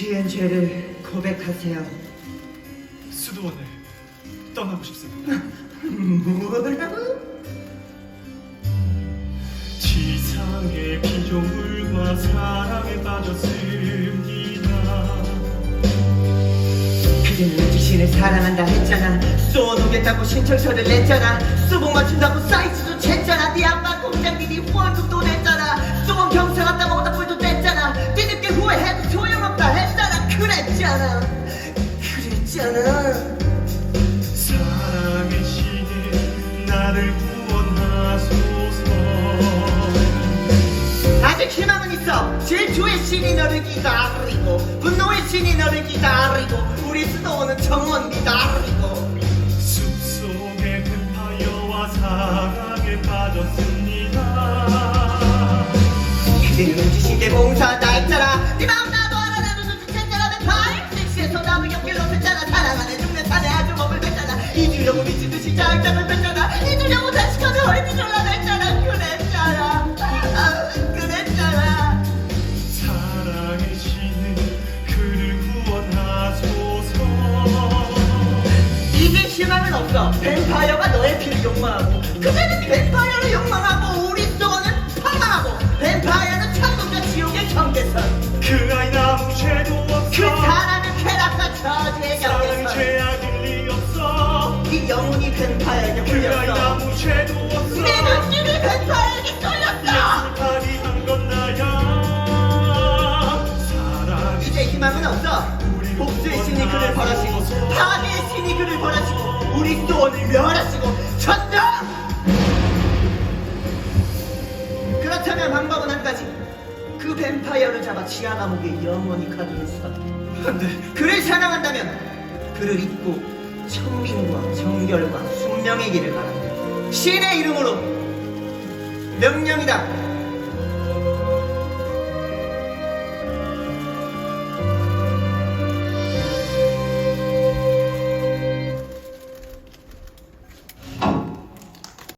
지은 죄를 고백하세요. 수도원을 떠나고 싶습니다. 뭐라고? 지상의 피조물과 사랑에 빠졌습니다. 그대는 지신을 사랑한다 했잖아. 쏘놓겠다고 신청서를 냈잖아. 수복 맞춘다고 사이 아직 희망은 있어. 질투의 신이 너를 기다리고 분노의 신이 너를 기다리고 우리 수도원은 정원 기다리고 숲속의 뱀파이어와 사랑에 빠졌습니다. 그대는 지식의 봉사한다 했잖아 네 마음 나도 알아 나도 눈치챘잖아 내 섹시해서 나무 옆길로 샜잖아 사랑하는 중내 산에 아주 몸을 뱉잖아 잊으려고 미친 듯이 장장을 뱉 신은 그를 구원하소서. 희망은 없어 뱀파이어가 너의 피를 욕망하고 그대는 뱀파이어를 욕망하고 우리 수도원은 폭망하고 뱀파이어는 천국과 지옥의 경계선 그 아이 아무 죄도 없어. 그 사람은 쾌락과 저주의 경계선 죄악일 리 없어. 네 영혼이 뱀파이어에게 그 풀렸어 아 없어 복수의 신이 그를 벌하시고 파괴의 신이 그를 벌하시고 우리 수원을 멸하시고 천정 그렇다면 방법은 한 가지. 그 뱀파이어를 잡아 지하 감옥에 영원히 가두겠어 안돼. 그를 사랑한다면 그를 잊고 청민과 정결과 숙명의 길을 가라. 신의 이름으로 명령이다